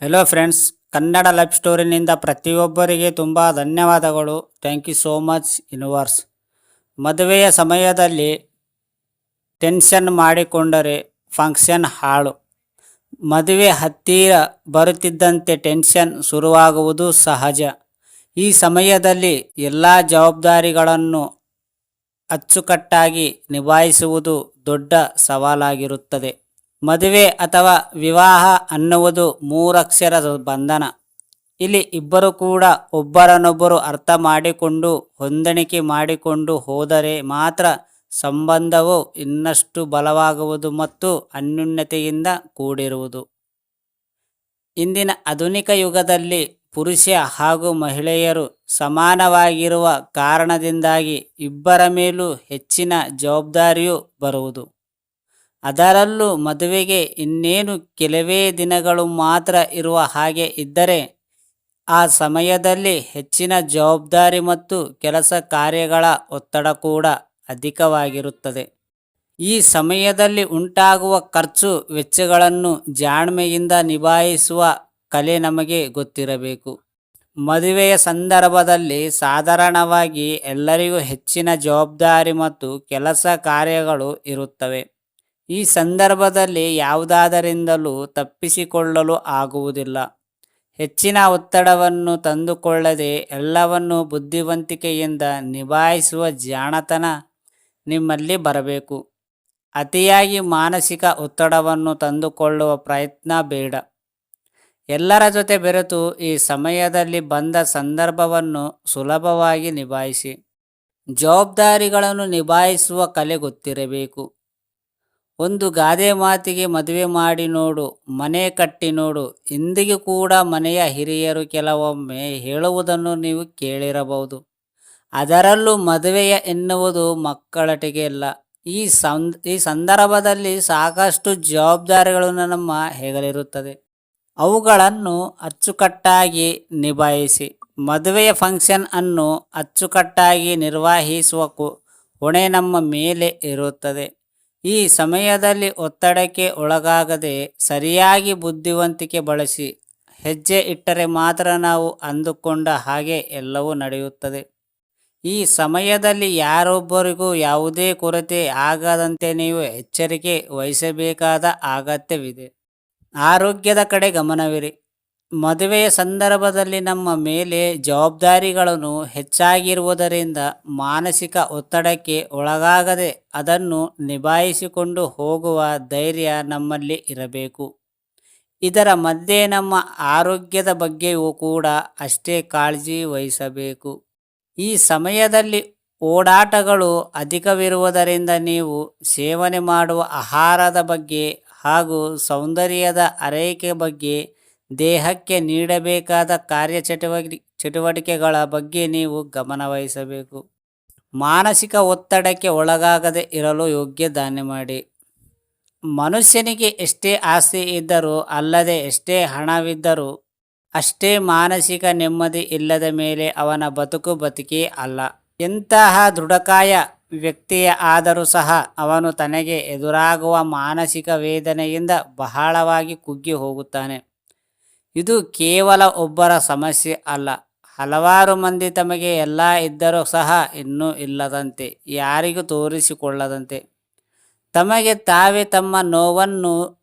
Hello friends Kannada life ಸ್ಟೋರಿನಿಂದ ಪ್ರತಿಯೊಬ್ಬರಿಗೆ ತುಂಬ ಧನ್ಯವಾದಗಳು. Thank you so much universe ಮದುವೆಯ ಸಮಯದಲ್ಲಿ ಟೆನ್ಷನ್ ಮಾಡಿಕೊಂಡರೆ ಫಂಕ್ಷನ್ ಹಾಳು. ಮದುವೆ ಹತ್ತಿರ ಬರುತ್ತಿದ್ದಂತೆ ಟೆನ್ಷನ್ ಶುರುವಾಗುವುದು ಸಹಜ. ಈ ಸಮಯದಲ್ಲಿ ಎಲ್ಲ ಜವಾಬ್ದಾರಿಗಳನ್ನು ಅಚ್ಚುಕಟ್ಟಾಗಿ ನಿಭಾಯಿಸುವುದು ದೊಡ್ಡ ಸವಾಲಾಗಿರುತ್ತದೆ. ಮದುವೆ ಅಥವಾ ವಿವಾಹ ಅನ್ನುವುದು ಮೂರಕ್ಷರ ಬಂಧನ. ಇಲ್ಲಿ ಇಬ್ಬರು ಕೂಡ ಒಬ್ಬರನ್ನೊಬ್ಬರು ಅರ್ಥ ಮಾಡಿಕೊಂಡು, ಹೊಂದಾಣಿಕೆ ಮಾಡಿಕೊಂಡು ಹೋದರೆ ಮಾತ್ರ ಸಂಬಂಧವು ಇನ್ನಷ್ಟು ಬಲವಾಗುವುದು ಮತ್ತು ಅನ್ಯೋನ್ಯತೆಯಿಂದ ಕೂಡಿರುವುದು. ಇಂದಿನ ಆಧುನಿಕ ಯುಗದಲ್ಲಿ ಪುರುಷ ಹಾಗೂ ಮಹಿಳೆಯರು ಸಮಾನವಾಗಿರುವ ಕಾರಣದಿಂದಾಗಿ ಇಬ್ಬರ ಮೇಲೂ ಹೆಚ್ಚಿನ ಜವಾಬ್ದಾರಿಯು ಬರುವುದು. ಅದರಲ್ಲೂ ಮದುವೆಗೆ ಇನ್ನೇನು ಕೆಲವೇ ದಿನಗಳು ಮಾತ್ರ ಇರುವ ಹಾಗೆ ಇದ್ದರೆ ಆ ಸಮಯದಲ್ಲಿ ಹೆಚ್ಚಿನ ಜವಾಬ್ದಾರಿ ಮತ್ತು ಕೆಲಸ ಕಾರ್ಯಗಳ ಒತ್ತಡ ಕೂಡ ಅಧಿಕವಾಗಿರುತ್ತದೆ. ಈ ಸಮಯದಲ್ಲಿ ಉಂಟಾಗುವ ಖರ್ಚು ವೆಚ್ಚಗಳನ್ನು ಜಾಣ್ಮೆಯಿಂದ ನಿಭಾಯಿಸುವ ಕಲೆ ನಮಗೆ ಗೊತ್ತಿರಬೇಕು. ಮದುವೆಯ ಸಂದರ್ಭದಲ್ಲಿ ಸಾಧಾರಣವಾಗಿ ಎಲ್ಲರಿಗೂ ಹೆಚ್ಚಿನ ಜವಾಬ್ದಾರಿ ಮತ್ತು ಕೆಲಸ ಕಾರ್ಯಗಳು ಇರುತ್ತವೆ. ಈ ಸಂದರ್ಭದಲ್ಲಿ ಯಾವುದಾದರಿಂದಲೂ ತಪ್ಪಿಸಿಕೊಳ್ಳಲು ಆಗುವುದಿಲ್ಲ. ಹೆಚ್ಚಿನ ಒತ್ತಡವನ್ನು ತಂದುಕೊಳ್ಳದೆ ಎಲ್ಲವನ್ನು ಬುದ್ಧಿವಂತಿಕೆಯಿಂದ ನಿಭಾಯಿಸುವ ಜಾಣತನ ನಿಮ್ಮಲ್ಲಿ ಬರಬೇಕು. ಅತಿಯಾಗಿ ಮಾನಸಿಕ ಒತ್ತಡವನ್ನು ತಂದುಕೊಳ್ಳುವ ಪ್ರಯತ್ನ ಬೇಡ. ಎಲ್ಲರ ಜೊತೆ ಬೆರೆತು ಈ ಸಮಯದಲ್ಲಿ ಬಂದ ಸಂದರ್ಭವನ್ನು ಸುಲಭವಾಗಿ ನಿಭಾಯಿಸಿ. ಜವಾಬ್ದಾರಿಗಳನ್ನು ನಿಭಾಯಿಸುವ ಕಲೆ ಗೊತ್ತಿರಬೇಕು. ಒಂದು ಗಾದೆ ಮಾತಿಗೆ ಮದುವೆ ಮಾಡಿ ನೋಡು, ಮನೆ ಕಟ್ಟಿ ನೋಡು. ಇಂದಿಗೂ ಕೂಡ ಮನೆಯ ಹಿರಿಯರು ಕೆಲವೊಮ್ಮೆ ಹೇಳುವುದನ್ನು ನೀವು ಕೇಳಿರಬಹುದು. ಅದರಲ್ಲೂ ಮದುವೆಯ ಎನ್ನುವುದು ಮಕ್ಕಳಟಿಗೆ ಇಲ್ಲ ಈ ಸಂದ್ ಈ ಸಂದರ್ಭದಲ್ಲಿ ಸಾಕಷ್ಟು ಜವಾಬ್ದಾರಿಗಳನ್ನು ನಮ್ಮ ಹೆಗಲಿರುತ್ತದೆ. ಅವುಗಳನ್ನು ಅಚ್ಚುಕಟ್ಟಾಗಿ ನಿಭಾಯಿಸಿ. ಮದುವೆಯ ಫಂಕ್ಷನ್ ಅನ್ನು ಅಚ್ಚುಕಟ್ಟಾಗಿ ನಿರ್ವಹಿಸುವ ಹೊಣೆ ನಮ್ಮ ಮೇಲೆ ಇರುತ್ತದೆ. ಈ ಸಮಯದಲ್ಲಿ ಒತ್ತಡಕ್ಕೆ ಒಳಗಾಗದೆ ಸರಿಯಾಗಿ ಬುದ್ಧಿವಂತಿಕೆ ಬಳಸಿ ಹೆಜ್ಜೆ ಇಟ್ಟರೆ ಮಾತ್ರ ನಾವು ಅಂದುಕೊಂಡ ಹಾಗೆ ಎಲ್ಲವೂ ನಡೆಯುತ್ತದೆ. ಈ ಸಮಯದಲ್ಲಿ ಯಾರೊಬ್ಬರಿಗೂ ಯಾವುದೇ ಕೊರತೆ ಆಗದಂತೆ ನೀವು ಎಚ್ಚರಿಕೆ ವಹಿಸಬೇಕಾದ ಅಗತ್ಯವಿದೆ. ಆರೋಗ್ಯದ ಕಡೆ ಗಮನವಿರಿ. ಮದುವೆಯ ಸಂದರ್ಭದಲ್ಲಿ ನಮ್ಮ ಮೇಲೆ ಜವಾಬ್ದಾರಿಗಳನ್ನು ಹೆಚ್ಚಾಗಿರುವುದರಿಂದ ಮಾನಸಿಕ ಒತ್ತಡಕ್ಕೆ ಒಳಗಾಗದೆ ಅದನ್ನು ನಿಭಾಯಿಸಿಕೊಂಡು ಹೋಗುವ ಧೈರ್ಯ ನಮ್ಮಲ್ಲಿ ಇರಬೇಕು. ಇದರ ಮಧ್ಯೆ ನಮ್ಮ ಆರೋಗ್ಯದ ಬಗ್ಗೆಯೂ ಕೂಡ ಅಷ್ಟೇ ಕಾಳಜಿ ವಹಿಸಬೇಕು. ಈ ಸಮಯದಲ್ಲಿ ಓಡಾಟಗಳು ಅಧಿಕವಿರುವುದರಿಂದ ನೀವು ಸೇವನೆ ಮಾಡುವ ಆಹಾರದ ಬಗ್ಗೆ ಹಾಗೂ ಸೌಂದರ್ಯದ ಅರೈಕೆ ಬಗ್ಗೆ ದೇಹಕ್ಕೆ ನೀಡಬೇಕಾದ ಕಾರ್ಯಚಟುವಟಿ, ಚಟುವಟಿಕೆಗಳ ಬಗ್ಗೆ ನೀವು ಗಮನವಹಿಸಬೇಕು. ಮಾನಸಿಕ ಒತ್ತಡಕ್ಕೆ ಒಳಗಾಗದೆ ಇರಲು ಯೋಗ್ಯ ದಾನ ಮಾಡಿ. ಮನುಷ್ಯನಿಗೆ ಎಷ್ಟೇ ಆಸ್ತಿ ಇದ್ದರೂ, ಅಲ್ಲದೆ ಎಷ್ಟೇ ಹಣವಿದ್ದರೂ, ಅಷ್ಟೇ ಮಾನಸಿಕ ನೆಮ್ಮದಿ ಇಲ್ಲದ ಮೇಲೆ ಅವನ ಬದುಕು ಬದುಕೇ ಅಲ್ಲ. ಎಂತಹ ದೃಢಕಾಯ ವ್ಯಕ್ತಿಯ ಆದರೂ ಸಹ ಅವನು ತನಗೆ ಎದುರಾಗುವ ಮಾನಸಿಕ ವೇದನೆಯಿಂದ ಬಹಳವಾಗಿ ಕುಗ್ಗಿ ಹೋಗುತ್ತಾನೆ. ಇದು ಕೇವಲ ಒಬ್ಬರ ಸಮಸ್ಯೆ ಅಲ್ಲ. ಹಲವಾರು ಮಂದಿ ತಮಗೆ ಎಲ್ಲ ಇದ್ದರೂ ಸಹ ಇನ್ನೂ ಇಲ್ಲದಂತೆ, ಯಾರಿಗೂ ತೋರಿಸಿಕೊಳ್ಳದಂತೆ. ತಮಗೆ ತಾವೇ ತಮ್ಮ ನೋವನ್ನು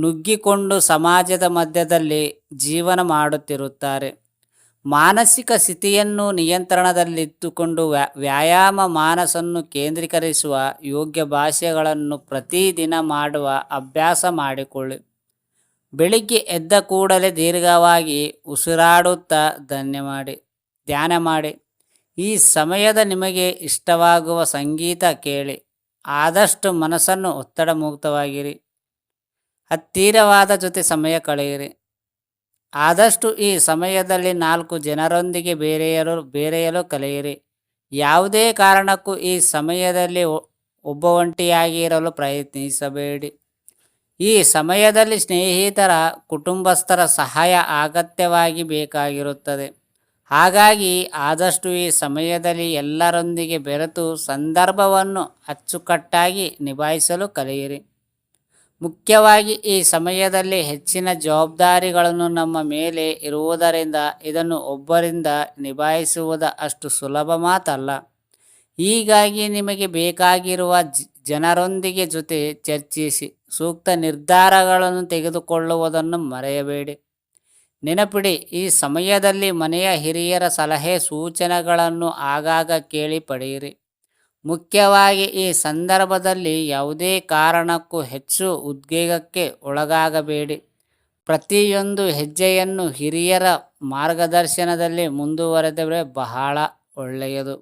ನುಗ್ಗಿಕೊಂಡು ಸಮಾಜದ ಮಧ್ಯದಲ್ಲಿ ಜೀವನ ಮಾಡುತ್ತಿರುತ್ತಾರೆ. ಮಾನಸಿಕ ಸ್ಥಿತಿಯನ್ನು ನಿಯಂತ್ರಣದಲ್ಲಿಟ್ಟುಕೊಂಡು ವ್ಯಾಯಾಮ ಮಾನಸನ್ನು ಕೇಂದ್ರೀಕರಿಸುವ ಯೋಗ್ಯ ಭಾಷೆಗಳನ್ನು ಪ್ರತಿದಿನ ಮಾಡುವ ಅಭ್ಯಾಸ ಮಾಡಿಕೊಳ್ಳಿ. ಬೆಳಿಗ್ಗೆ ಎದ್ದ ಕೂಡಲೇ ದೀರ್ಘವಾಗಿ ಉಸಿರಾಡುತ್ತಾ ಧನ್ಯ ಮಾಡಿ, ಧ್ಯಾನ ಮಾಡಿ. ಈ ಸಮಯದ ನಿಮಗೆ ಇಷ್ಟವಾಗುವ ಸಂಗೀತ ಕೇಳಿ, ಆದಷ್ಟು ಮನಸ್ಸನ್ನು ಒತ್ತಡ ಮುಕ್ತವಾಗಿರಿ. ಹತ್ತಿರವಾದ ಜೊತೆ ಸಮಯ ಕಳೆಯಿರಿ. ಆದಷ್ಟು ಈ ಸಮಯದಲ್ಲಿ ನಾಲ್ಕು ಜನರೊಂದಿಗೆ ಬೇರೆಯರು, ಬೇರೆಯಲು ಕಲಿಯಿರಿ. ಯಾವುದೇ ಕಾರಣಕ್ಕೂ ಈ ಸಮಯದಲ್ಲಿ ಒಬ್ಬ ಒಂಟಿಯಾಗಿ ಇರಲು ಪ್ರಯತ್ನಿಸಬೇಡಿ. ಈ ಸಮಯದಲ್ಲಿ ಸ್ನೇಹಿತರ ಕುಟುಂಬಸ್ಥರ ಸಹಾಯ ಅಗತ್ಯವಾಗಿ ಬೇಕಾಗಿರುತ್ತದೆ. ಹಾಗಾಗಿ ಆದಷ್ಟು ಈ ಸಮಯದಲ್ಲಿ ಎಲ್ಲರೊಂದಿಗೆ ಬೆರೆತು ಸಂದರ್ಭವನ್ನು ಅಚ್ಚುಕಟ್ಟಾಗಿ ನಿಭಾಯಿಸಲು ಕಲಿಯಿರಿ. ಮುಖ್ಯವಾಗಿ ಈ ಸಮಯದಲ್ಲಿ ಹೆಚ್ಚಿನ ಜವಾಬ್ದಾರಿಗಳನ್ನು ನಮ್ಮ ಮೇಲೆ ಇರುವುದರಿಂದ ಇದನ್ನು ಒಬ್ಬರಿಂದ ನಿಭಾಯಿಸುವುದು ಅಷ್ಟು ಸುಲಭ ಮಾತಲ್ಲ. ಹೀಗಾಗಿ ನಿಮಗೆ ಬೇಕಾಗಿರುವ ಜ- ಜನರೊಂದಿಗೆ ಜೊತೆ ಚರ್ಚಿಸಿ ಸೂಕ್ತ ನಿರ್ಧಾರಗಳನ್ನು ತೆಗೆದುಕೊಳ್ಳುವುದನ್ನು ಮರೆಯಬೇಡಿ. ನೆನಪಿಡಿ, ಈ ಸಮಯದಲ್ಲಿ ಮನೆಯ ಹಿರಿಯರ ಸಲಹೆ ಸೂಚನೆಗಳನ್ನು ಆಗಾಗ ಕೇಳಿ ಪಡೆಯಿರಿ ಮುಖ್ಯವಾಗಿ ಈ ಸಂದರ್ಭದಲ್ಲಿ ಯಾವುದೇ ಕಾರಣಕ್ಕೂ ಹೆಚ್ಚು ಉದ್ವೇಗಕ್ಕೆ ಒಳಗಾಗಬೇಡಿ. ಪ್ರತಿಯೊಂದು ಹೆಜ್ಜೆಯನ್ನು ಹಿರಿಯರ ಮಾರ್ಗದರ್ಶನದಲ್ಲಿ ಮುಂದುವರೆದರೆ ಬಹಳ ಒಳ್ಳೆಯದು.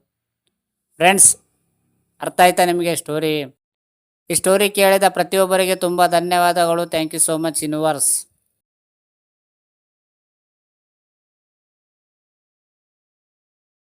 ಫ್ರೆಂಡ್ಸ್ ಅರ್ಥ ಆಯ್ತಾ ನಿಮಗೆ ಸ್ಟೋರಿ ಈ ಸ್ಟೋರಿ ಕೇಳಿದ ಪ್ರತಿಯೊಬ್ಬರಿಗೆ ತುಂಬ ಧನ್ಯವಾದಗಳು. Thank you so much universe